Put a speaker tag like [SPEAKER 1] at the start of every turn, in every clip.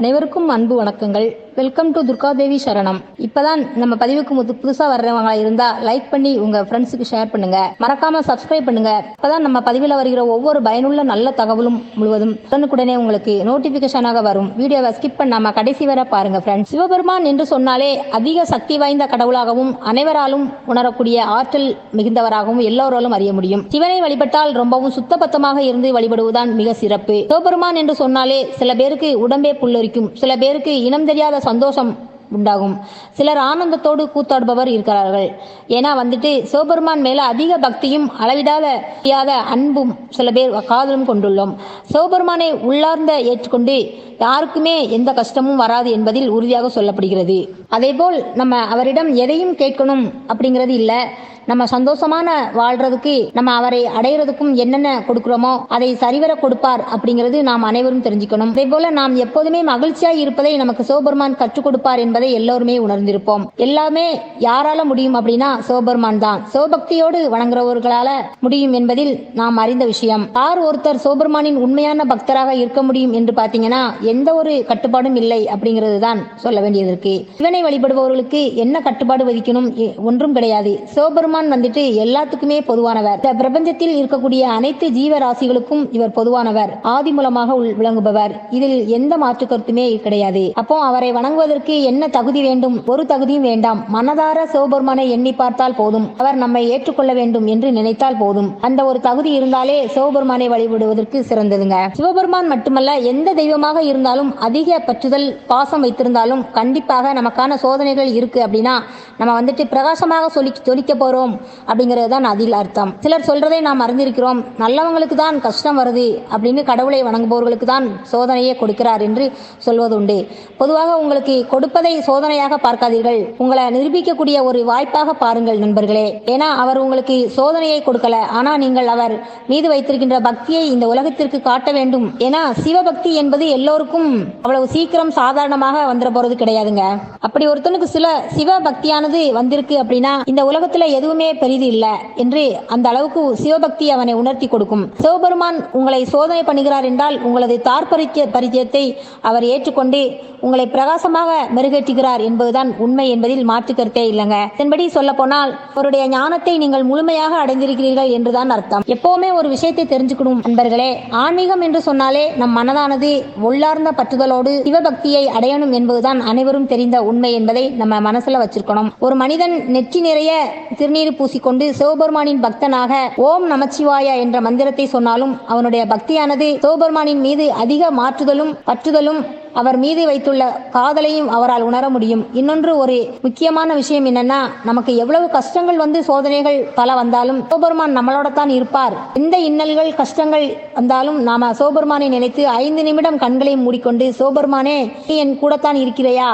[SPEAKER 1] அனைவருக்கும் அன்பு வணக்கங்கள். வெல்கம் டு துர்காதேவி சரணம். இப்பதான் நம்ம பதிவுக்கு முது புதுசா வர்றவங்களா இருந்தா லைக் பண்ணி உங்க ஃப்ரெண்ட்ஸுக்கு ஷேர் பண்ணுங்க. மறக்காம சப்ஸ்கிரைப் பண்ணுங்க. இப்பதான் நம்ம பதிவில் வருகிற ஒவ்வொரு பயனுள்ள நல்ல தகவலும் முழுவதும் உடனுக்குடனே உங்களுக்கு நோட்டிபிகேஷனாக வரும். வீடியோவை ஸ்கிப் பண்ணாம கடைசி வரை பாருங்க ஃப்ரெண்ட்ஸ் சிவபெருமான் என்று சொன்னாலே அதிக சக்தி வாய்ந்த கடவுளாகவும் அனைவராலும் உணரக்கூடிய ஆற்றல் மிகுந்தவராகவும் எல்லோராலும் அறிய முடியும். சிவனை வழிபட்டால் ரொம்பவும் சுத்தபத்தமாக இருந்து வழிபடுவதுதான் மிக சிறப்பு. சிவபெருமான் என்று சொன்னாலே சில பேருக்கு உடம்பே புல்லரிக்கும் சில பேருக்கு இனம் தெரியாத சந்தோஷம் உண்டாகும். சிலர் ஆனந்தத்தோடு கூத்தாடுபவர் இருக்கிறார்கள். ஏன்னா வந்துட்டு சிவபெருமான் மேல அதிக பக்தியும் அளவிடாத தெரியாத அன்பும் சில பேர் காதலும் கொண்டுள்ளோம். சிவபெருமானை உள்ளார்ந்த ஏற்றுக்கொண்டு யாருக்குமே எந்த கஷ்டமும் வராது என்பதில் உறுதியாக சொல்லப்படுகிறது. அதேபோல் நம்ம அவரிடம் எதையும் கேட்கணும் அப்படிங்கிறது இல்லை. நம்ம சந்தோஷமான வாழ்றதுக்கு நம்ம அவரை அடையிறதுக்கும் என்னென்ன கொடுக்கிறோமோ அதை சரிவர கொடுப்பார் அப்படிங்கிறது நாம் அனைவரும் தெரிஞ்சுக்கணும். அதே போல நாம் எப்போதுமே மகிழ்ச்சியாய் இருப்பதை நமக்கு சிவபெருமான் கற்றுக் கொடுப்பார் என்பதை எல்லோருமே உணர்ந்திருப்போம். எல்லாமே யாரால முடியும் அப்படின்னா சிவபெருமான் தான். சிவபக்தியோடு வணங்குறவர்களால முடியும் என்பதில் நாம் அறிந்த விஷயம். யார் ஒருத்தர் சிவபெருமானின் உண்மையான பக்தராக இருக்க முடியும் என்று பார்த்தீங்கன்னா எந்த ஒரு கட்டுப்பாடும் இல்லை அப்படிங்கிறது தான் சொல்ல வேண்டியது இருக்கு. இவனை வழிபடுபவர்களுக்கு என்ன கட்டுப்பாடு விதிக்கணும் எ- ஒன்றும் கிடையாது. சிவபெருமான் பகவான் வந்துட்டு எல்லாத்துக்குமே பொதுவானவர். இந்த பிரபஞ்சத்தில் இருக்கக்கூடிய அனைத்து ஜீவராசிகளுக்கும் இவர் பொதுவானவர். ஆதி மூலமாக விளங்குபவர். இதில் எந்த மாற்று கருத்துமே கிடையாது. அப்போ அவரை வணங்குவதற்கு என்ன தகுதி வேண்டும்? ஒரு தகுதியும் வேண்டாம். மனதார சிவபெருமானை எண்ணி பார்த்தால் போதும். அவர் நம்மை ஏற்றுக்கொள்ள வேண்டும் என்று நினைத்தால் போதும். அந்த ஒரு தகுதி இருந்தாலே சிவபெருமானை வழிபடுவதற்கு சிறந்ததுங்க. சிவபெருமான் மட்டுமல்ல எந்த தெய்வமாக இருந்தாலும் அதிக பற்றுதல் பாசம் வைத்திருந்தாலும் கண்டிப்பாக நமக்கான சோதனைகள் இருக்கு அப்படின்னா நம்ம வந்துட்டு பிரகாசமாக சொல்லி ஜொலிக்க போறோம். அப்படிங்கிறது தான் அதில் அர்த்தம். சிலர் சொல்றதை நாம் அறிந்திருக்கிறோம். நல்லவங்களுக்கு தான் கஷ்டம் வருது அப்படின்னு கடவுளை வணங்குபவர்களுக்கு தான் சோதனையே கொடுக்கிறார் என்று சொல்வது உண்டு பொதுவாக உங்களுக்கு கொடுப்பதை சோதனையாக பார்க்காதீர்கள். உங்களை நிரூபிக்கக்கூடிய ஒரு வாய்ப்பாக பாருங்கள் நண்பர்களே. ஏன்னா அவர் உங்களுக்கு சோதனையை கொடுக்கல. ஆனா நீங்கள் அவர் மீது வைத்திருக்கின்ற பக்தியை இந்த உலகத்திற்கு காட்ட வேண்டும். ஏன்னா சிவபக்தி என்பது எல்லோருக்கும் அவ்வளவு சீக்கிரம் சாதாரணமாக வந்துட போறது கிடையாதுங்க. அப்படி ஒருத்தனுக்கு சில சிவ பக்தியானது வந்திருக்கு அப்படின்னா இந்த உலகத்துல எது எதுவுமே பெரிது இல்லை என்று அந்த அளவுக்கு சிவபக்தி அவனை உணர்த்தி கொடுக்கும். சிவபெருமான் உங்களை சோதனை பண்ணுகிறார் என்றால் உங்களது தார்பரிக்க பரிச்சயத்தை அவர் ஏற்றுக்கொண்டு உங்களை பிரகாசமாக மெருகேற்றுகிறார் என்பதுதான் உண்மை என்பதில் மாற்று கருத்தே இல்லைங்க. இதன்படி சொல்ல போனால் அவருடைய ஞானத்தை நீங்கள் முழுமையாக அடைந்திருக்கிறீர்கள் என்றுதான் அர்த்தம். எப்பவுமே ஒரு விஷயத்தை தெரிஞ்சுக்கணும் நண்பர்களே ஆன்மீகம் என்று சொன்னாலே நம் மனதானது உள்ளார்ந்த பற்றுதலோடு சிவபக்தியை அடையணும் என்பதுதான் அனைவரும் தெரிந்த உண்மை என்பதை நம்ம மனசுல வச்சிருக்கணும். ஒரு மனிதன் நெற்றி நிறைய திருநீர் பூசிக்கொண்டு சிவபெருமானின் பக்தனாக ஓம் நமச்சிவாய என்ற மந்திரத்தை சொன்னாலும் அவனுடைய பக்தியானது சிவபெருமானின் மீது அதிக மாற்றுதலும் பற்றுதலும் அவர் மீது வைத்துள்ள காதலையும் அவரால் உணர முடியும். இன்னொன்று ஒரு முக்கியமான விஷயம் என்னன்னா நமக்கு எவ்வளவு கஷ்டங்கள் வந்து சோதனைகள் பல வந்தாலும் சோபெருமான் நம்மளோட தான் இருப்பார். எந்த இன்னல்கள் கஷ்டங்கள் வந்தாலும் நாம சோபெருமானை நினைத்து ஐந்து நிமிடம் கண்களை மூடிக்கொண்டு சோபெருமானே என் கூடத்தான் இருக்கிறையா?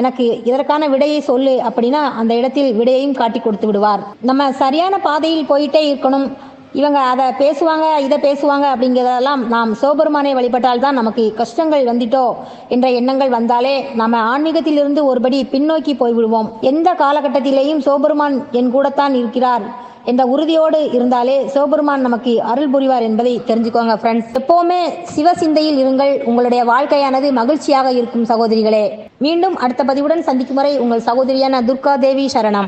[SPEAKER 1] எனக்கு இதற்கான விடையை சொல்லு அப்படின்னா அந்த இடத்தில் விடையையும் காட்டி கொடுத்து விடுவார். நம்ம சரியான பாதையில் போயிட்டே இருக்கணும். இவங்க அதை பேசுவாங்க இதை பேசுவாங்க அப்படிங்கிறதெல்லாம் நாம் சிவபெருமானை வழிபட்டால் தான் நமக்கு கஷ்டங்கள் வந்துட்டோ என்ற எண்ணங்கள் வந்தாலே நம்ம ஆன்மீகத்திலிருந்து ஒருபடி பின்னோக்கி போய்விடுவோம். எந்த காலகட்டத்திலேயும் சிவபெருமான் என் கூடத்தான் இருக்கிறார். என்ற உறுதியோடு இருந்தாலே சிவபெருமான் நமக்கு அருள் புரிவார் என்பதை தெரிஞ்சுக்கோங்க ஃப்ரெண்ட்ஸ் எப்பவுமே சிவ சிந்தையில் இருங்கள். உங்களுடைய வாழ்க்கையானது மகிழ்ச்சியாக இருக்கும் சகோதரிகளே. மீண்டும் அடுத்த பதிவுடன் சந்திக்கும் வரை உங்கள் சகோதரியான துர்கா தேவி சரணம்.